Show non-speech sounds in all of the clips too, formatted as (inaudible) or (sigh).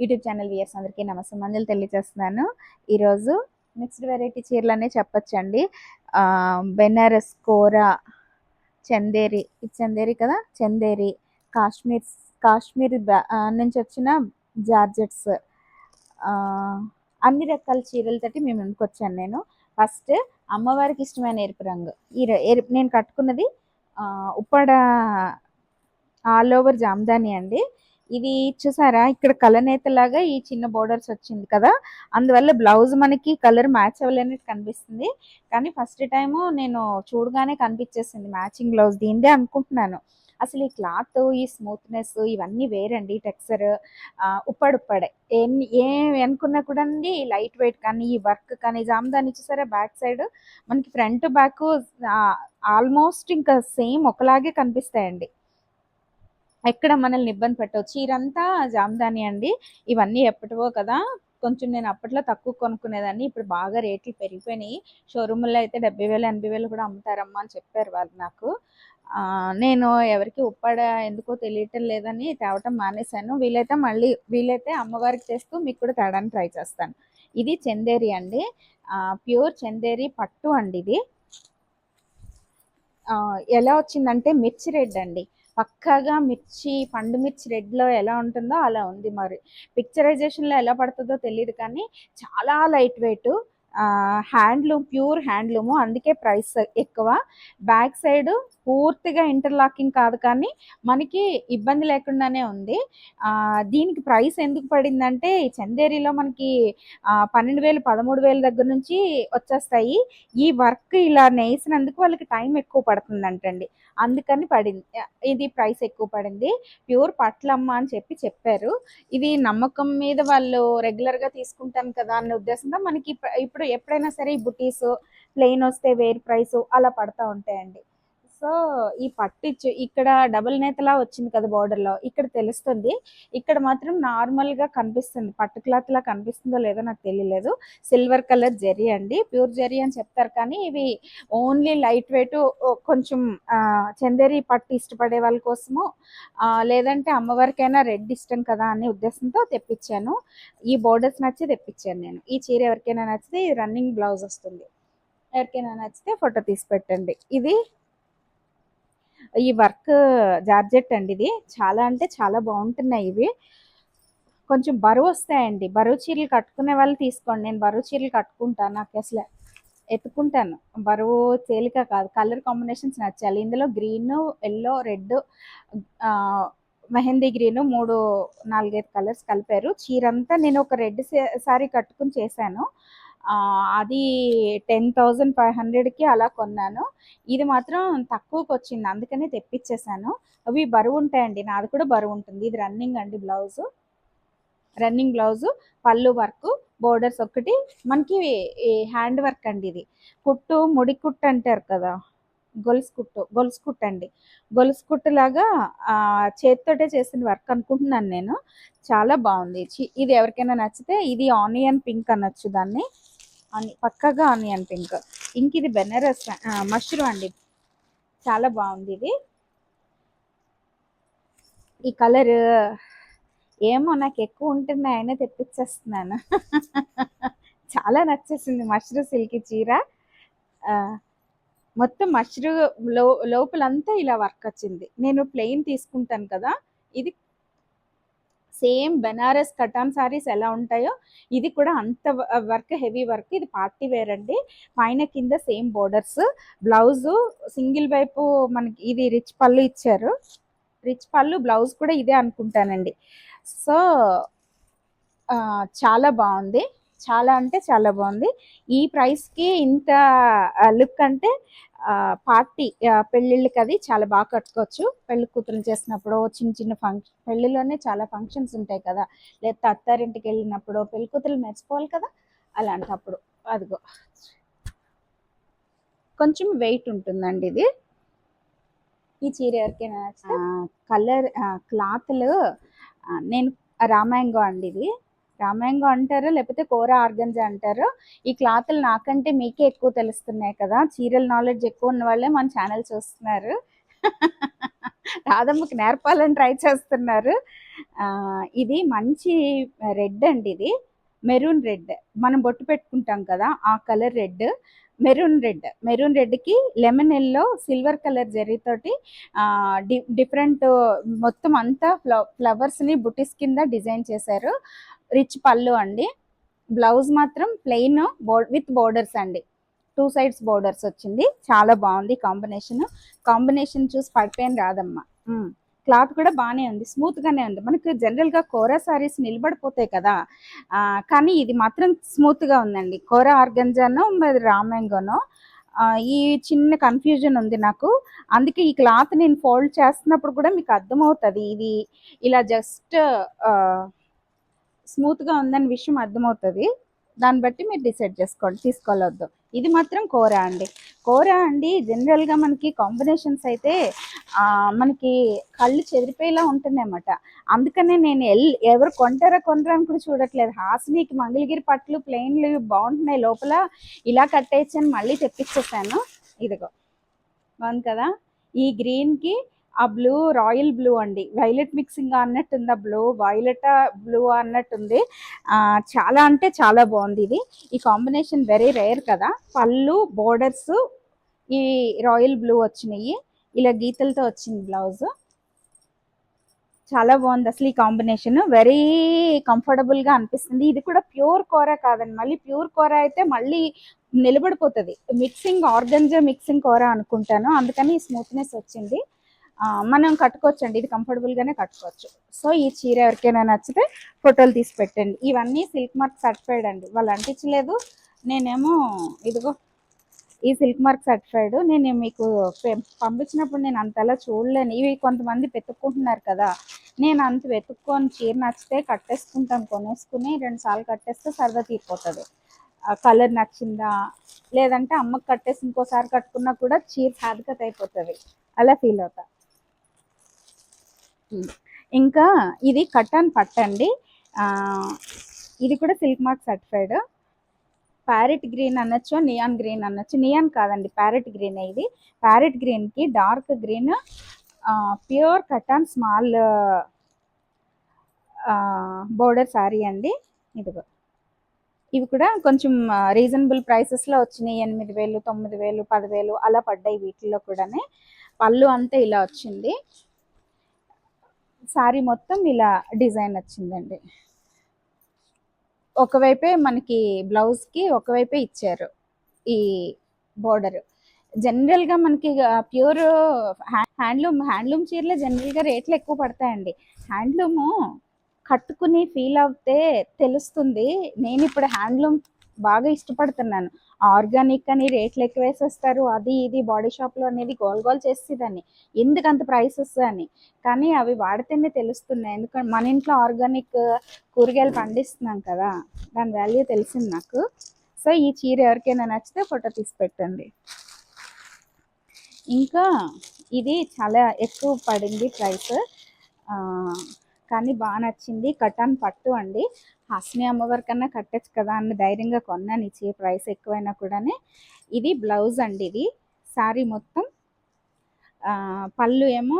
YouTube channel weirs అందరికీ నమస్తే మంజులు తెలియజేస్తున్నాను. ఈరోజు మిక్స్డ్ వెరైటీ చీరలనే చెప్పచ్చండి. బెనారస్ కోరా చందేరి ఇది చందేరి కదా? చందేరి కాశ్మీర్ కాశ్మీర్ నుంచి వచ్చిన జార్జెట్స్. అన్ని రకాల చీరలతోటి మేము ముందుకు వచ్చాను నేను. ఫస్ట్ అమ్మవారికి ఇష్టమైన ఎరుపు రంగు. ఈ ఎరుపు నేను కట్టుకున్నది ఉప్పాడ ఆల్ ఓవర్ జామ్దాని అండి. ఇది చూసారా? ఇక్కడ కలనేత లాగా ఈ చిన్న బోర్డర్స్ వచ్చింది కదా? అందువల్ల బ్లౌజ్ మనకి కలర్ మ్యాచ్ అవ్వలేనట్టు కనిపిస్తుంది. కానీ ఫస్ట్ టైము నేను చూడగానే కనిపించేసింది మ్యాచింగ్ బ్లౌజ్ దీనిదే అనుకుంటున్నాను. అసలు ఈ క్లాత్ ఈ స్మూత్నెస్ ఇవన్నీ వేరండి టెక్స్చర్ ఉప్పడుప్పడే. ఏం ఏం అనుకున్నా కూడా అండి లైట్ వెయిట్ కానీ ఈ వర్క్ కానీ జామదాని చూసారా? బ్యాక్ సైడ్ మనకి ఫ్రంట్ బ్యాక్ ఆల్మోస్ట్ ఇంకా సేమ్ ఒకలాగే కనిపిస్తాయండి. ఎక్కడ మనల్ని ఇబ్బంది పెట్టవచ్చు? చీరంతా జామదాని అండి. ఇవన్నీ ఎప్పటివో కదా కొంచెం నేను అప్పట్లో తక్కువ కొనుక్కునేదాన్ని. ఇప్పుడు బాగా రేట్లు పెరిగిపోయినాయి. షోరూముల్లో అయితే డెబ్బై వేలు ఎనభై వేలు కూడా అమ్ముతారమ్మా అని చెప్పారు వాళ్ళు నాకు. నేను ఎవరికి ఉప్పాడ ఎందుకో తెలియటం లేదని తేవటం మానేశాను. వీలైతే మళ్ళీ వీలైతే అమ్మవారికి చేస్తూ మీకు కూడా తేడానికి ట్రై చేస్తాను. ఇది చందేరి అండి. ప్యూర్ చందేరి పట్టు అండి ఇది. ఎలా వచ్చిందంటే మిర్చి రెడ్ అండి. పక్కాగా మిర్చి పండు మిర్చి రెడ్లో ఎలా ఉంటుందో అలా ఉంది మరి. పిక్చరైజేషన్లో ఎలా పడుతుందో తెలియదు కానీ చాలా light weight handloom pure handloom అందుకే ప్రైస్ ఎక్కువ. బ్యాక్ సైడ్ పూర్తిగా ఇంటర్లాకింగ్ కాదు కానీ మనకి ఇబ్బంది లేకుండానే ఉంది. దీనికి ప్రైస్ ఎందుకు పడిందంటే ఈ చందేరిలో మనకి పన్నెండు వేలు పదమూడు వేల దగ్గర నుంచి వచ్చేస్తాయి. ఈ వర్క్ ఇలా నేసినందుకు వాళ్ళకి టైం ఎక్కువ పడుతుందంటండి. అందుకని పడింది. ఇది ప్రైస్ ఎక్కువ పడింది. ప్యూర్ పట్లమ్మ అని చెప్పి చెప్పారు. ఇది నమ్మకం మీద వాళ్ళు రెగ్యులర్గా తీసుకుంటాను కదా అనే ఉద్దేశంతో మనకి ఇప్పుడు ఎప్పుడైనా సరే ఈ బుటీస్ ప్లెయిన్ వస్తే వేరు ప్రైస్ అలా పడతా ఉంటాయండి. సో ఈ పట్టు ఇచ్చి- ఇక్కడ డబుల్ నేతలా వచ్చింది కదా బార్డర్లో ఇక్కడ తెలుస్తుంది. ఇక్కడ మాత్రం నార్మల్గా కనిపిస్తుంది పట్టు క్లాత్ లా కనిపిస్తుందో లేదో నాకు తెలియలేదు. సిల్వర్ కలర్ జెరీ అండి ప్యూర్ జెరీ అని చెప్తారు కానీ ఇవి ఓన్లీ లైట్ వెయిట్ కొంచెం చందేరి పట్టు ఇష్టపడే వాళ్ళ కోసము లేదంటే అమ్మవారికైనా రెడ్ ఇష్టం కదా అనే ఉద్దేశంతో తెప్పించాను. ఈ బోర్డర్స్ నచ్చి తెప్పించాను నేను. ఈ చీర ఎవరికైనా నచ్చితే ఇది రన్నింగ్ బ్లౌజ్ వస్తుంది. ఎవరికైనా నచ్చితే ఫోటో తీసి పెట్టండి. ఇది ఈ వర్క్ జార్జెట్ అండి ఇది. చాలా అంటే చాలా బాగుంటున్నాయి ఇవి. కొంచెం బరువు వస్తాయండి. బరువు చీరలు కట్టుకునే వాళ్ళు తీసుకోండి. నేను బరువు చీరలు కట్టుకుంటాను. నాకు అసలు ఎత్తుకుంటాను. బరువు తేలిక కాదు. కలర్ కాంబినేషన్స్ నచ్చాలి. ఇందులో green yellow red mehndi green మూడు నాలుగైదు కలర్స్ కలిపారు. చీర అంతా నేను ఒక రెడ్ సారీ కట్టుకుని చేశాను. అది టెన్ థౌజండ్ ఫైవ్ హండ్రెడ్కి అలా కొన్నాను. ఇది మాత్రం తక్కువకి వచ్చింది అందుకనే తెప్పించేసాను అవి బరువు ఉంటాయండి నాది కూడా బరువు ఉంటుంది. ఇది రన్నింగ్ అండి బ్లౌజు. రన్నింగ్ బ్లౌజు పళ్ళు వర్క్ బోర్డర్స్ ఒకటి మనకి హ్యాండ్ వర్క్ అండి ఇది. కుట్టు ముడి కుట్టు అంటారు కదా గొలుసు కుట్టు గొలుసు కుట్టు అండి. గొలుసు కుట్టు లాగా చేత్తోటే చేసిన వర్క్ అనుకుంటున్నాను నేను. చాలా బాగుంది. చి- ఇది ఎవరికైనా నచ్చితే ఇది ఆనియన్ పింక్ అనొచ్చు దాన్ని. అని పక్కగా ఆనియన్ పింక్ ఇంక ఇది బెనారస్ మష్రూమ్ అండి. చాలా బాగుంది ఇది. ఈ కలర్ ఏమో నాకు ఎక్కువ ఉంటుంది ఆయన తెప్పించేస్తున్నాను. (laughs) చాలా నచ్చేసింది మష్రూమ్ సిల్క్ చీర. మొత్తం మష్రూ లో లోపలంతా ఇలా వర్క్ వచ్చింది. నేను ప్లెయిన్ తీసుకుంటాను కదా ఇది సేమ్ బెనారస్ కటాన్ సారీస్ ఎలా ఉంటాయో ఇది కూడా అంత వర్క్ హెవీ వర్క్ ఇది పార్టీ వేర్ అండి. పైన కింద సేమ్ బోర్డర్స్ బ్లౌజ్ సింగిల్ వైపు మనకి ఇది రిచ్ పళ్ళు ఇచ్చారు. రిచ్ పళ్ళు బ్లౌజ్ కూడా ఇదే అనుకుంటానండి. సో చాలా బాగుంది. చాలా అంటే చాలా బాగుంది. ఈ ప్రైస్కి ఇంత లుక్ అంటే పార్టీ పెళ్ళిళ్ళకి అది చాలా బాగా కట్టుకోవచ్చు. పెళ్ళి కూతురు చేసినప్పుడు చిన్న చిన్న ఫంక్షన్ పెళ్ళిలోనే చాలా ఫంక్షన్స్ ఉంటాయి కదా. లేకపోతే అత్తారింటికి వెళ్ళినప్పుడు పెళ్ళి కూతురు మెచ్చుకోవాలి కదా? అలాంటప్పుడు. అదిగో. కొంచెం వెయిట్ ఉంటుందండి ఇది. ఈ చీర ఎవరికైనా కలర్ క్లాత్లు నేను రామాయంగో అండి ఇది. రామాయంగా అంటారు లేకపోతే కోర ఆర్గన్జా అంటారు. ఈ క్లాత్లు నాకంటే మీకే ఎక్కువ తెలుస్తున్నాయి కదా. చీరల నాలెడ్జ్ ఎక్కువ ఉన్న వాళ్ళే మన ఛానల్ చూస్తున్నారు. రాధమ్మకి నేర్పాలని ట్రై చేస్తున్నారు. ఆ, ఇది మంచి రెడ్ అండి ఇది. Maroon red. మనం బొట్టు పెట్టుకుంటాం కదా ఆ colour red. Maroon red. Maroon రెడ్కి lemon yellow silver colour జరీతోటి డి డిఫరెంట్ మొత్తం అంతా ఫ్ల ఫ్లవర్స్ని బుటీస్ కింద డిజైన్ చేశారు. రిచ్ పళ్ళు అండి. బ్లౌజ్ మాత్రం ప్లెయిన్ విత్ బోర్డర్స్ అండి. టూ సైడ్స్ బోర్డర్స్ వచ్చింది. చాలా బాగుంది కాంబినేషన్. కాంబినేషన్ చూసి పడిపోయిన రాదమ్మా. క్లాత్ కూడా బాగానే ఉంది. స్మూత్ గానే ఉంది. మనకి జనరల్గా కోరా సారీస్ నిలబడిపోతాయి కదా. కానీ ఇది మాత్రం స్మూత్గా ఉందండి. కోరా ఆర్గంజానో మరి రామెంగోనో ఈ చిన్న కన్ఫ్యూజన్ ఉంది నాకు. అందుకే ఈ క్లాత్ నేను ఫోల్డ్ చేస్తున్నప్పుడు కూడా మీకు అర్థమవుతుంది. ఇది ఇలా జస్ట్ స్మూత్గా ఉందని విషయం అర్థమవుతుంది. దాన్ని బట్టి మీరు డిసైడ్ చేసుకోండి తీసుకోవద్దు ఇది మాత్రం కూర అండి. కూర అండి జనరల్గా మనకి కాంబినేషన్స్ అయితే మనకి కళ్ళు చెదిరిపోయేలా ఉంటుందన్నమాట. అందుకనే నేను ఎల్ ఎవరు కొంటారా కొనరా అని కూడా చూడట్లేదు. హాసినికి మంగళగిరి పట్లు ప్లెయిన్లు బాగుంటున్నాయి లోపల. ఇలా కట్టేయచ్చు అని మళ్ళీ తెప్పించేసాను. ఇదిగో బాగుంది కదా? ఈ గ్రీన్కి ఆ బ్లూ రాయల్ బ్లూ అండి. వైలెట్ మిక్సింగ్ అన్నట్టుంది ఆ బ్లూ వైలెట్ బ్లూ అన్నట్టుంది చాలా అంటే చాలా బాగుంది ఇది. ఈ కాంబినేషన్ వెరీ రేర్ కదా. పళ్ళు బోర్డర్స్ ఈ రాయల్ బ్లూ వచ్చినాయి. ఇలా గీతలతో వచ్చింది బ్లౌజ్. చాలా బాగుంది అసలు ఈ కాంబినేషన్. వెరీ కంఫర్టబుల్గా అనిపిస్తుంది. ఇది కూడా ప్యూర్ కూర కాదండి. మళ్ళీ ప్యూర్ కూర అయితే మళ్ళీ నిలబడిపోతుంది. మిక్సింగ్ ఆర్గంజా మిక్సింగ్ కూర అనుకుంటాను. అందుకని స్మూత్నెస్ వచ్చింది. మనం కట్టుకోవచ్చు అండి ఇది కంఫర్టబుల్గానే కట్టుకోవచ్చు. సో ఈ చీర ఎవరికైనా నచ్చితే ఫోటోలు తీసి పెట్టండి. ఇవన్నీ సిల్క్ మార్క్ సర్టిఫైడ్ అండి. వాళ్ళు అంటించలేదు. నేనేమో ఇదిగో ఈ సిల్క్ మార్క్ సర్టిఫైడ్ నేను మీకు పంపించినప్పుడు నేను అంతలా చూడలేను. ఇవి కొంతమంది వెతుక్కుంటున్నారు కదా. నేను అంత వెతుక్కొని చీర నచ్చితే కట్టేసుకుంటాను. కొనేసుకుని రెండు సార్లు కట్టేస్తే సరదా తీరిపోతుంది. కలర్ నచ్చిందా? లేదంటే అమ్మకి కట్టేసి ఇంకోసారి కట్టుకున్నా కూడా చీర సాధికత అయిపోతుంది అలా ఫీల్ అవుతా. ఇంకా ఇది కట్టాన్ పట్టండి. అండి ఇది కూడా silk mark certified. Parrot green అనొచ్చు నియాన్ గ్రీన్ అనొచ్చు నియాన్ కాదండి ప్యారెట్ గ్రీన్ ఇది. ప్యారెట్ గ్రీన్కి dark green pure cotton small border sari అండి. ఇదిగో. ఇవి కూడా కొంచెం రీజనబుల్ ప్రైసెస్లో వచ్చినాయి. ఎనిమిది వేలు తొమ్మిది వేలు పదివేలు అలా పడ్డాయి వీటిల్లో కూడానే. పళ్ళు అంతా ఇలా వచ్చింది. శారీ మొత్తం ఇలా డిజైన్ వచ్చిందండి ఒకవైపే మనకి బ్లౌజ్కి ఒకవైపే ఇచ్చారు ఈ బోర్డర్ జనరల్గా మనకి ప్యూర్ హ్యాండ్లూమ్ హ్యాండ్లూమ్ చీరలే జనరల్గా రేట్లు ఎక్కువ పడతాయండి. హ్యాండ్లూమ్ కట్టుకుని ఫీల్ అవుతే తెలుస్తుంది. నేను ఇప్పుడు హ్యాండ్లూమ్ బాగా ఇష్టపడుతున్నాను. ఆర్గానిక్ అని రేట్లు ఎక్కువ వేసేస్తారు అది ఇది బాడీ షాప్లో అనేది గోల్ గోల్ చేసేదాన్ని. ఎందుకు అంత ప్రైసెస్ అని? కానీ అవి వాడితేనే తెలుస్తున్నాయి. ఎందుకంటే మన ఇంట్లో ఆర్గానిక్ కూరగాయలు పండిస్తున్నాం కదా దాని వాల్యూ తెలిసింది నాకు. సో ఈ చీర ఎవరికైనా నచ్చితే ఫోటో తీసి పెట్టండి. ఇంకా ఇది చాలా ఎక్కువ పడింది ప్రైస్. కానీ బాగా నచ్చింది. కటాన్ పట్టు అండి. హాస్ని అమ్మవారి కన్నా కట్టచ్చు కదా అని ధైర్యంగా కొన్నాను. ఇచ్చి ప్రైస్ ఎక్కువైనా కూడానే. ఇది బ్లౌజ్ అండి ఇది. శారీ మొత్తం పళ్ళు ఏమో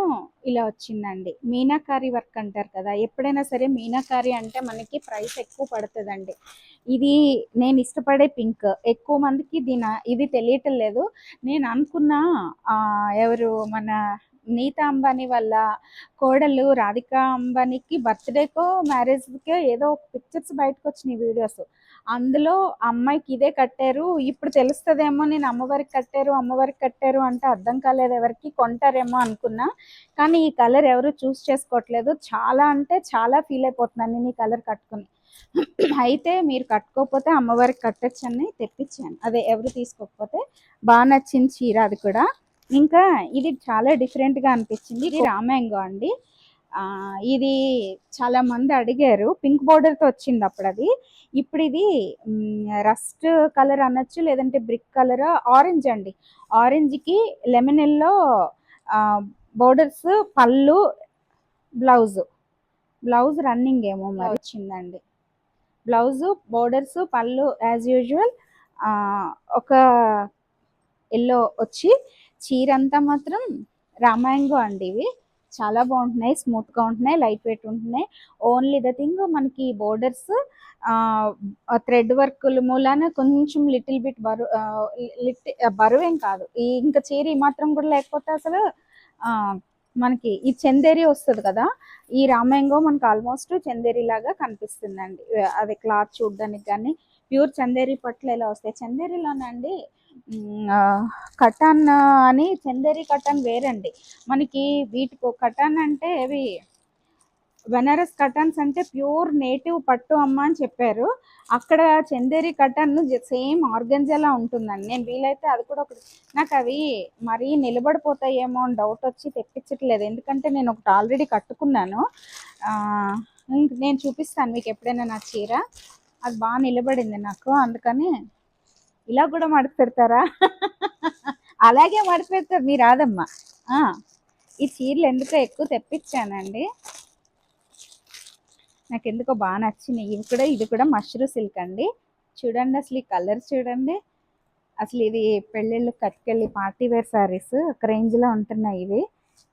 ఇలా వచ్చిందండి. మీనాకారి వర్క్ అంటారు కదా. ఎప్పుడైనా సరే మీనాకారి అంటే మనకి ప్రైస్ ఎక్కువ పడుతుందండి. ఇది నేను ఇష్టపడే పింక్. ఎక్కువ మందికి దీని ఇది తెలియటం లేదు. నేను అనుకున్నా ఎవరు మన నీతా అంబానీ వాళ్ళ కోడలు రాధికా అంబానీకి బర్త్డేకో మ్యారేజ్కో ఏదో పిక్చర్స్ బయటకు వచ్చినాయి వీడియోస్ అందులో అమ్మాయికి ఇదే కట్టారు ఇప్పుడు తెలుస్తుందేమో నేను అమ్మవారికి కట్టారు అమ్మవారికి కట్టారు అంటే అర్థం కాలేదు ఎవరికి కొంటారేమో అనుకున్నా. కానీ ఈ కలర్ ఎవరు చూస్ చేసుకోవట్లేదు. చాలా అంటే చాలా ఫీల్ అయిపోతున్నాను నేను ఈ కలర్ కట్టుకుని. అయితే మీరు కట్టుకోకపోతే అమ్మవారికి కట్టొచ్చని తెప్పించాను. అదే ఎవరు తీసుకోకపోతే బాగా నచ్చింది చీర అది కూడా. ఇంకా ఇది చాలా different గా అనిపించింది. ఇది రామాంగో అండి. ఆ, ఇది చాలా మంది అడిగారు. పింక్తో వచ్చింది అప్పుడు అది. ఇప్పుడు ఇది రస్ట్ కలర్ అనొచ్చు లేదంటే బ్రిక్ కలర్ ఆరెంజ్ అండి. ఆరెంజ్కి లెమన్ ఎల్లో బోర్డర్స్ పళ్ళు బ్లౌజ్ బ్లౌజ్ రన్నింగ్ ఏమో మరి వచ్చిందండి. బ్లౌజ్ బోర్డర్స్ పళ్ళు యాజ్ యూజువల్ ఒక ఎల్లో వచ్చి చీర అంతా మాత్రం రామాయంగో అండి ఇవి. చాలా బాగుంటున్నాయి స్మూత్గా ఉంటున్నాయి లైట్ వెయిట్ ఉంటున్నాయి. ఓన్లీ ద థింగ్ మనకి బోర్డర్స్ థ్రెడ్ వర్క్ మూలాన కొంచెం లిటిల్ బిట్ బరువు లిట్ బరువేం కాదు. ఈ ఇంకా చీర ఈ మాత్రం కూడా లేకపోతే అసలు ఆ, మనకి ఈ చందేరి వస్తుంది కదా ఈ రామాయంగో మనకి ఆల్మోస్ట్ చందేరి లాగా కనిపిస్తుందండి. అది క్లాత్ చూడడానికి కానీ ప్యూర్ చందేరి పట్లు ఎలా వస్తాయి? చందేరిలోనండి మ్, కటాన్ అని చందేరి కటాన్ వేరండి. మనకి వీటికి కటాన్ అంటే అవి బెనారస్ కటన్స్ అంటే ప్యూర్ నేటివ్ పట్టు అమ్మ అని చెప్పారు. అక్కడ చందేరి కటన్ సేమ్ ఆర్గంజాలా ఉంటుందండి. నేను వీలైతే అది కూడా ఒకటి నాకు అవి మరీ నిలబడిపోతాయేమో అని డౌట్ వచ్చి తెప్పించట్లేదు. ఎందుకంటే నేను ఒకటి ఆల్రెడీ కట్టుకున్నాను. నేను చూపిస్తాను మీకు ఎప్పుడైనా నా చీర. అది బాగా నిలబడింది నాకు అందుకని ఇలా కూడా మడత పెడతారా? అలాగే మడత పెడతారు మీరు రాదమ్మా. ఈ చీరలు ఎందుకో ఎక్కువ తెప్పించానండి. నాకు ఎందుకో బాగా నచ్చినాయి. ఇవి కూడా ఇది కూడా మష్రూ సిల్క్ అండి. చూడండి అసలు ఈ కలర్ చూడండి. అసలు ఇది పెళ్ళిళ్ళు కట్టుకెళ్ళి పార్టీ వేర్ శారీస్ ఒక రేంజ్లో ఉంటున్నాయి ఇవి.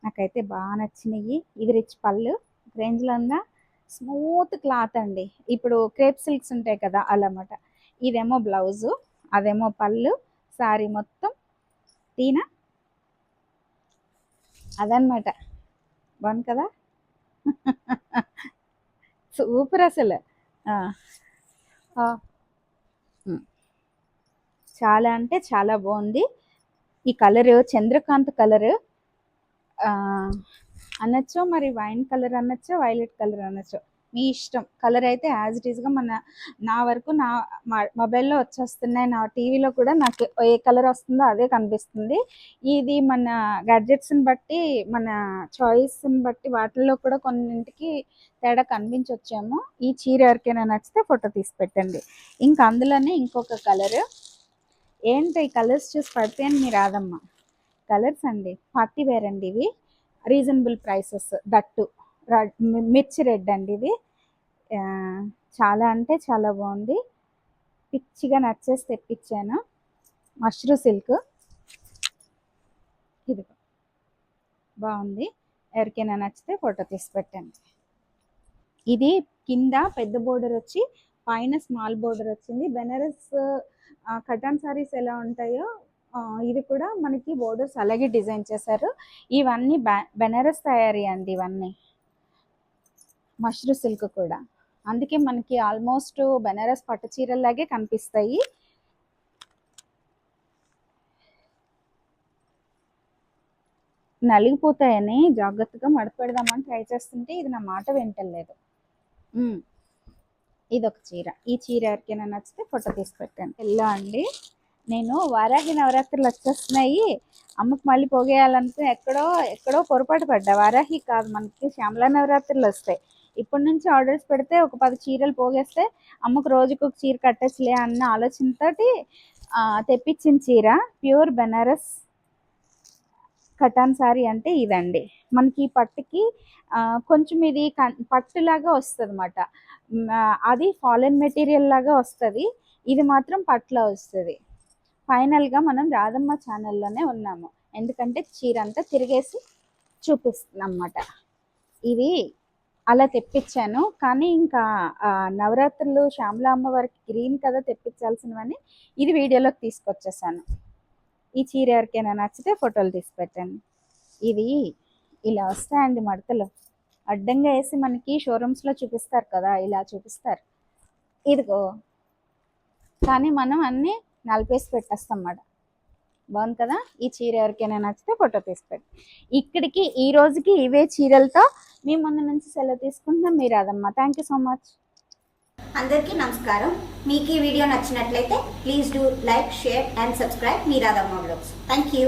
నాకైతే బాగా నచ్చినాయి. ఇది రిచ్ పళ్ళు. ఒక రేంజ్లో ఉందా? స్మూత్ క్లాత్ అండి. ఇప్పుడు క్రేప్ సిల్క్స్ ఉంటాయి కదా అలా అన్నమాట ఇదేమో బ్లౌజు అదేమో పళ్ళు సారీ మొత్తం తీనా? అదనమాట బాగుంది కదా? సూపర్ అసలు. చాలా అంటే చాలా బాగుంది ఈ కలర్ చంద్రకాంత్ కలర్ అనొచ్చో మరి వైన్ కలర్ అనొచ్చో వైలెట్ కలర్ అనొచ్చో. మీ ఇష్టం. కలర్ అయితే యాజ్ ఇట్ ఈస్గా మన నా వరకు నా మొబైల్లో వచ్చేస్తున్నాయి. నా టీవీలో కూడా నాకు ఏ కలర్ వస్తుందో అదే కనిపిస్తుంది. ఇది మన గ్యాడ్జెట్స్ని బట్టి మన చాయిస్ని బట్టి వాటిల్లో కూడా కొన్నింటికి తేడా కనిపించొచ్చేమో. ఈ చీర ఎవరికైనా నచ్చితే ఫోటో తీసి పెట్టండి. ఇంకా అందులోనే ఇంకొక కలర్. ఏంటి ఈ కలర్స్ చూసి పడితే అని మీరు రాదమ్మా కలర్స్ అండి పార్టీ వేర్ అండి ఇవి. Reasonable prices that. రా- మిర్చి రెడ్ అండి ఇది. చాలా అంటే చాలా బాగుంది. పిచ్చిగా నచ్చేసి తెప్పించాను. మష్రూ సిల్క్. ఇది బాగుంది. ఎవరికైనా నచ్చితే ఫోటో తీసి పెట్టండి. ఇది కింద పెద్ద బోర్డర్ వచ్చి పైన స్మాల్ బోర్డర్ వచ్చింది. బెనారస్ కటన్ సారీస్ ఎలా ఉంటాయో ఇది కూడా మనకి బోర్డర్స్ అలాగే డిజైన్ చేశారు. ఇవన్నీ బెనారస్ తయారీ అండి ఇవన్నీ. మష్రూ సిల్క్ కూడా. అందుకే మనకి ఆల్మోస్ట్ బెనారస్ పట్టు చీరలాగే కనిపిస్తాయి. నలిగిపోతాయని జాగ్రత్తగా మడపెడదామని ట్రై చేస్తుంటే ఇది నా మాట వింటలేదు. ఇది ఒక చీర. ఈ చీర ఎవరికైనా నచ్చితే ఫోటో తీసి పెట్టండి. ఎల్లో అండి? నేను వారాహి నవరాత్రులు వచ్చేస్తున్నాయి. అమ్మకి మళ్ళీ పోగేయాలనుకుని ఎక్కడో ఎక్కడో పొరపాటు పడ్డా. వారాహి కాదు మనకి శ్యామలా నవరాత్రులు వస్తాయి. ఇప్పటి నుంచి ఆర్డర్స్ పెడితే ఒక పది చీరలు పోగేస్తే అమ్మకు రోజుకు ఒక చీర కట్టచ్చులే అన్న ఆలోచనతోటి తెప్పించిన చీర ప్యూర్ బెనారస్ కటాన్ సారీ అంటే ఇదండి. మనకి ఈ పట్టుకి కొంచెం ఇది పట్టులాగా వస్తుంది అనమాట అది ఫాలెన్ మెటీరియల్ లాగా వస్తుంది. ఇది మాత్రం పట్ల వస్తుంది. ఫైనల్గా మనం రాధమ్మ ఛానల్లోనే ఉన్నాము. ఎందుకంటే చీర అంతా తిరిగేసి చూపిస్తుంది అన్నమాట ఇది అలా తెప్పించాను. కానీ ఇంకా నవరాత్రులు శ్యామల అమ్మవారికి గ్రీన్ కదా తెప్పించాల్సినవని ఇది వీడియోలోకి తీసుకొచ్చేసాను. ఈ చీర ఎవరికైనా నచ్చితే ఫోటోలు తీసి పెట్టండి. ఇది ఇలా వస్తాయండి మడతలు. అడ్డంగా వేసి మనకి షోరూమ్స్లో చూపిస్తారు కదా ఇలా చూపిస్తారు. ఇదిగో. కానీ మనం అన్నీ నలిపేసి పెట్టేస్తాం అన్నమాట బాగుంది కదా? ఈ చీర ఎవరికైనా నచ్చితే ఫోటో తీసి పెట్టి ఇక్కడికి ఈ రోజుకి ఇవే చీరలతో మీ ముందు నుంచి సెలవు తీసుకుంటున్నాం. మీరు అదమ్మా. థ్యాంక్ యూ సో మచ్ అందరికీ నమస్కారం. మీకు ఈ వీడియో నచ్చినట్లయితే please do like share and subscribe మీరాదమ్మ blogs. Thank you